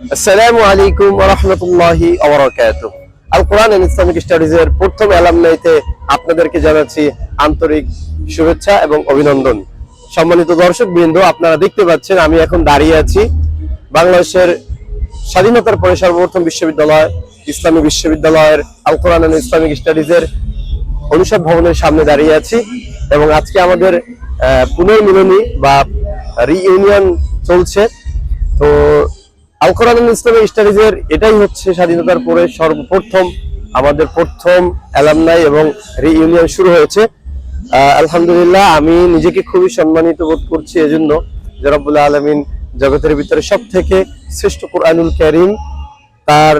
আসসালামু আলাইকুম রহমতুল্লাহি আল কোরআন ইসলামিক স্টাডিজের প্রথম অ্যালামনাইতে আপনাদেরকে জানাচ্ছি আন্তরিক শুভেচ্ছা এবং অভিনন্দন। সম্মানিত দর্শক বৃন্দ আপনারা দেখতে পাচ্ছেন আমি এখন দাঁড়িয়ে আছি বাংলাদেশের স্বাধীনতার পরে সর্বপ্রথম বিশ্ববিদ্যালয়, ইসলামী বিশ্ববিদ্যালয়ের আল কোরআন ইসলামিক স্টাডিজের অনুষদ ভবনের সামনে দাঁড়িয়ে আছি এবং আজকে আমাদের পুনর্মিলনী বা রিইউনিয়ন চলছে। তো আল কোরআন ইসলামিক স্টাডিজের এটাই হচ্ছে স্বাধীনতার পরে সর্বপ্রথম আমাদের প্রথম অ্যালামনাই এবং রিইউনিয়ন শুরু হয়েছে। আলহামদুলিল্লাহ, আমি নিজেকে খুবই সম্মানিত বোধ করছি এজন্য যে রব্বুল আলমিন জগতের ভিতরে সব থেকে শ্রেষ্ঠ কোরআনুল করিম তার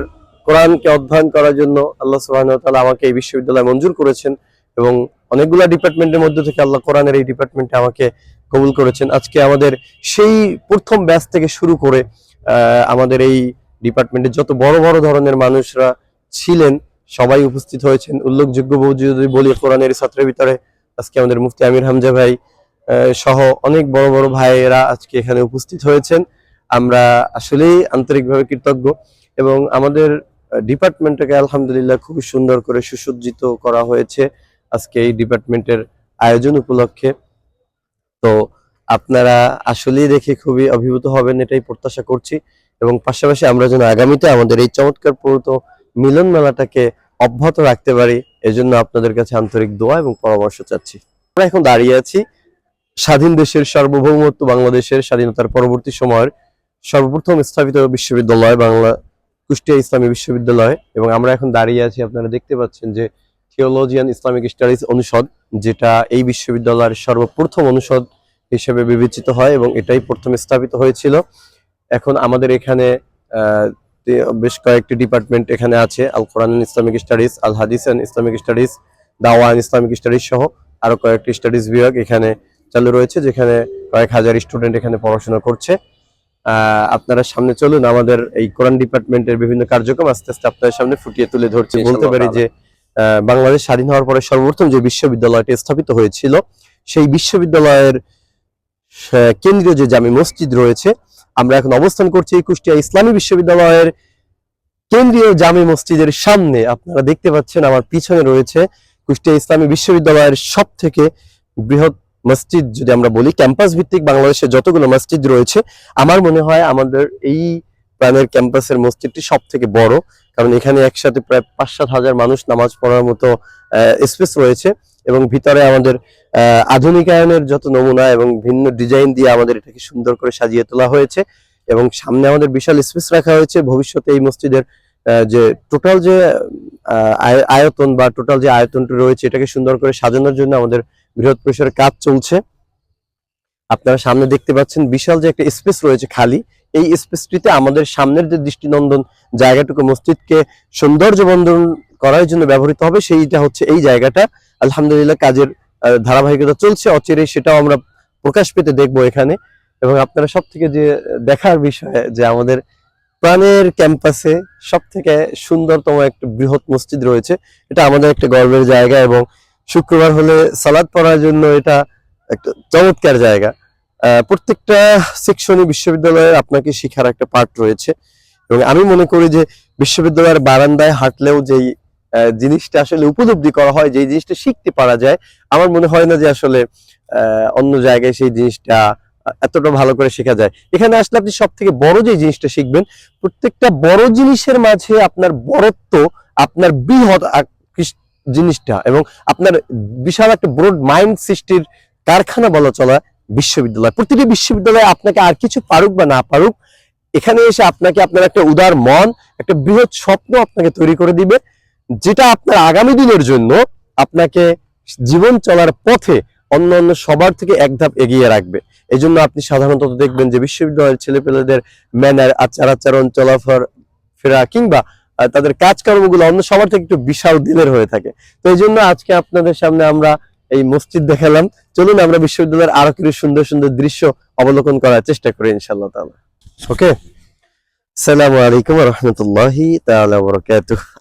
কোরআনকে অধ্যয়ন করার জন্য আল্লাহ সুবাহ আমাকে এই বিশ্ববিদ্যালয়ে মঞ্জুর করেছেন এবং অনেকগুলা ডিপার্টমেন্টের মধ্যে থেকে আল্লাহ কোরআনের এই ডিপার্টমেন্টে আমাকে কবুল করেছেন। আজকে আমাদের সেই প্রথম ব্যাচ থেকে শুরু করে আমাদের এই ডিপার্টমেন্টে যত বড় বড় ধরনের মানুষরা ছিলেন, সবাই উপস্থিত হয়েছেন। উল্লেখযোগ্য যদি বলি, কোরআনের ছাত্রের ভিতরে আজকে আমাদের মুফতি আমির হামজা ভাই সহ অনেক বড় বড় ভাইয়েরা আজকে এখানে উপস্থিত হয়েছেন। আমরা আসলেই আন্তরিকভাবে কৃতজ্ঞ এবং আমাদের ডিপার্টমেন্টটাকে আলহামদুলিল্লাহ খুব সুন্দর করে সুসজ্জিত করা হয়েছে আজকে এই ডিপার্টমেন্টের আয়োজন উপলক্ষে। তো আপনারা আসলেই দেখে খুবই অভিভূত হবেন, এটাই প্রত্যাশা করছি। এবং পাশাপাশি আমরা যেন আগামীতে আমাদের এই চমৎকার পুরোতো মিলন মেলাটাকে অব্যাহত রাখতে পারি, এজন্য আপনাদের কাছে আন্তরিক দোয়া এবং পরামর্শ চাচ্ছি। আমরা এখন দাঁড়িয়ে আছি স্বাধীন দেশের সার্বভৌমত্ব বাংলাদেশের স্বাধীনতার পরবর্তী সময়ের সর্বপ্রথম স্থাপিত বিশ্ববিদ্যালয় বাংলা কুষ্টিয়া ইসলামী বিশ্ববিদ্যালয়। এবং আমরা এখন দাঁড়িয়ে আছি, আপনারা দেখতে পাচ্ছেন যে থিওলজিয়ান ইসলামিক স্টাডিজ অনুষদ, যেটা এই বিশ্ববিদ্যালয়ের সর্বপ্রথম অনুষদ হিসেবে বিবেচিত হয় এবং এটাই প্রথম স্থাপিত হয়েছিল। এখন আমাদের এখানে বেশ কয়েকটি ডিপার্টমেন্ট এখানে আছে আল কোরআন ইসলামিক স্টাডিজ আল হাদিস ইসলামিক স্টাডিজ দাওয়ান ইসলামিক স্টাডিজ সহ আরও কয়েকটি স্টাডিজ বিভাগ এখানে চালু রয়েছে যেখানে কয়েক হাজার স্টুডেন্ট এখানে পড়াশোনা করছে। আহ, আপনারা সামনে চলুন আমাদের এই কোরআন ডিপার্টমেন্টের বিভিন্ন কার্যক্রম আস্তে আস্তে আপনাদের সামনে ফুটিয়ে তুলে ধরছি। বলতে পারি যে আহ, বাংলাদেশ স্বাধীন হওয়ার পরে সর্বপ্রথম যে বিশ্ববিদ্যালয়টি স্থাপিত হয়েছিল সেই বিশ্ববিদ্যালয়ের কেন্দ্রীয় যে জামি মসজিদ রয়েছে, আমরা এখন অবস্থান করছি কুষ্টিয়া ইসলামী বিশ্ববিদ্যালয়ের কেন্দ্রীয় জামি মসজিদের সামনে। আপনারা দেখতে পাচ্ছেন আমার পিছনে রয়েছে কুষ্টিয়া ইসলামী বিশ্ববিদ্যালয়ের সব থেকে বৃহৎ মসজিদ। যদি আমরা বলি ক্যাম্পাস ভিত্তিক বাংলাদেশে যতগুলো মসজিদ রয়েছে, আমার মনে হয় আমাদের এই প্রাণের ক্যাম্পাসের মসজিদটি সব থেকে বড়। কারণ এখানে একসাথে প্রায় পাঁচ সাত হাজার মানুষ নামাজ পড়ার মতো স্পেস রয়েছে। এবং ভিতরে আমাদের আধুনিকায়নের যত নমুনা এবং ভিন্ন ডিজাইন দিয়ে আমাদের এটাকে সুন্দর করে সাজিয়ে তোলা হয়েছে এবং সামনে আমাদের বিশাল স্পেস রাখা হয়েছে। ভবিষ্যতে এই মসজিদের যে টোটাল যে আয়- আয়তন বা টোটাল যে আয়তনটি রয়েছে এটাকে সুন্দর করে সাজানোর জন্য আমাদের বৃহৎ পরিসরে কাজ চলছে। আপনারা সামনে দেখতে পাচ্ছেন বিশাল যে একটা স্পেস রয়েছে খালি। এই স্পেসটিতে আমাদের সামনের যে দৃষ্টিনন্দন জায়গাটুকু মসজিদকে সৌন্দর্য বন্ধন করার জন্য ব্যবহৃত হবে, সেইটা হচ্ছে এই জায়গাটা। আলহামদুলিল্লাহ কাজের ধারাবাহিকতা চলছে অচিরেই সেটাও আমরা প্রকাশ পেতে দেখব এখানে। এবং আপনারা সব থেকে যে দেখার বিষয়, যে আমাদের প্রাণের ক্যাম্পাসে সব থেকে সুন্দরতম একটা বৃহৎ মসজিদ রয়েছে, এটা আমাদের একটা গর্বের জায়গা এবং শুক্রবার হলে সালাদ পড়ার জন্য এটা একটা চমৎকার জায়গা। প্রত্যেকটা সেকশনই বিশ্ববিদ্যালয়ে আপনাকে শিখার একটা পার্ট রয়েছে। এবং আমি মনে করি যে বিশ্ববিদ্যালয়ের বারান্দায় হাঁটলেও যেই জিনিসটা আসলে উপলব্ধি করা হয় যে জিনিসটা শিখতে পারা যায়। আমার মনে হয় না যে আসলে অন্য জায়গায় সেই জিনিসটা এতটা ভালো করে শেখা যায়। এখানে আসলে আপনি সব থেকে বড় যে জিনিসটা শিখবেন, প্রত্যেকটা বড় জিনিসের মাঝে আপনার বড়ত্ব, আপনার বৃহৎ জিনিসটা এবং আপনার বিশাল একটা ব্রড মাইন্ড সৃষ্টির কারখানা বলা চলা বিশ্ববিদ্যালয়। প্রতিটি বিশ্ববিদ্যালয়ে আপনাকে আর কিছু পারুক বা না পারুক, এখানে এসে আপনাকে আপনার একটা উদার মন, একটা বৃহৎ স্বপ্ন আপনাকে তৈরি করে দিবে। যেটা আপনার আগামী দিনের জন্য আপনাকে জীবন চলার পথে অন্য অন্য সবার থেকে এক ধাপ এগিয়ে রাখবে। এই জন্য আপনি সাধারণত দেখবেন যে বিশ্ববিদ্যালয়ের ছেলেপেলেদের ম্যানার, আচার আচরণ, চলাফের ফেরা কিংবা তাদের কাজকর্মগুলো অন্য সবার থেকে একটু বিশাল দিনের হয়ে থাকে। তো এই জন্য আজকে আপনাদের সামনে আমরা এই মসজিদ দেখালাম। চলুন আমরা বিশ্ববিদ্যালয়ের আরও কিছু সুন্দর সুন্দর দৃশ্য অবলোকন করার চেষ্টা করি ইনশাল্লাহ তাআলা। ওকে সালামু আলাইকুম রহমতুল্লাহি তাআলা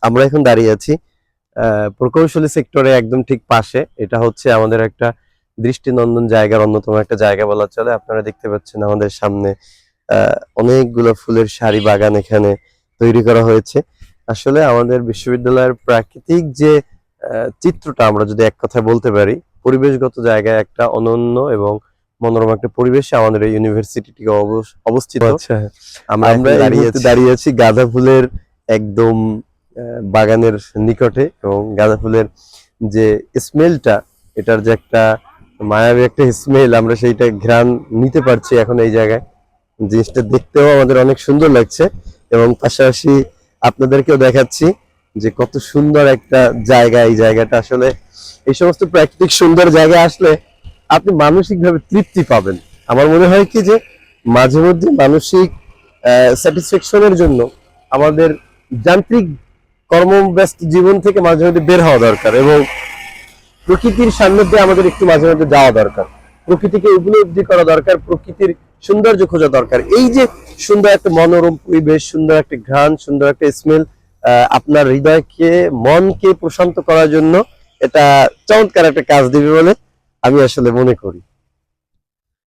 আমরা এখন দাঁড়িয়ে আছি প্রকৌশলী সেক্টরে একদম ঠিক পাশে। এটা হচ্ছে আমাদের একটা দৃষ্টিনন্দন জায়গার অন্যতম একটা জায়গা বলা চলে। আপনারা দেখতে পাচ্ছেন আমাদের সামনে অনেকগুলো ফুলের সারি বাগান এখানে তৈরি করা হয়েছে। আসলে আমাদের বিশ্ববিদ্যালয়ের প্রাকৃতিক যে চিত্রটা আমরা যদি এক কথায় বলতে পারি, পরিবেশগত জায়গায় একটা অনন্য এবং মনোরম একটা পরিবেশে আমাদের এই ইউনিভার্সিটিটি অবস- অবস্থিত। আচ্ছা। আমরা দাঁড়িয়ে আছি। গাঁদা ফুলের একদম বাগানের নিকটে এবং গাঁদা ফুলের যে স্মেলটা এটার যে একটা মায়াবী একটা স্মেল আমরা সেইটা ঘ্রাণ নিতে পারছি এখন এই জায়গায়। জিনিসটা দেখতেও আমাদের অনেক সুন্দর লাগছে এবং পাশাপাশি আপনাদেরকেও দেখাচ্ছি যে কত সুন্দর একটা জায়গা এই জায়গাটা। আসলে এই সমস্ত প্রাকৃতিক সুন্দর জায়গা আসলে আপনি মানসিকভাবে তৃপ্তি পাবেন। আমার মনে হয় কি যে, মাঝে মধ্যে মানসিক স্যাটিসফ্যাকশনের জন্য আমাদের যান্ত্রিক কর্মব্যস্ত জীবন থেকে মাঝে মধ্যে বের হওয়া দরকার এবং প্রকৃতির সান্নিধ্যে আমাদের একটু মাঝে মধ্যে যাওয়া দরকার। প্রকৃতিকে উপলব্ধি করা দরকার, প্রকৃতির সৌন্দর্য খোঁজা দরকার। এই যে সুন্দর একটা মনোরম পরিবেশ, সুন্দর একটা ঘ্রাণ, সুন্দর একটা স্মেল আপনার হৃদয়কে, মনকে প্রশান্ত করার জন্য এটা চমৎকার একটা কাজ দিবে বলে আমি আসলে মনে করি।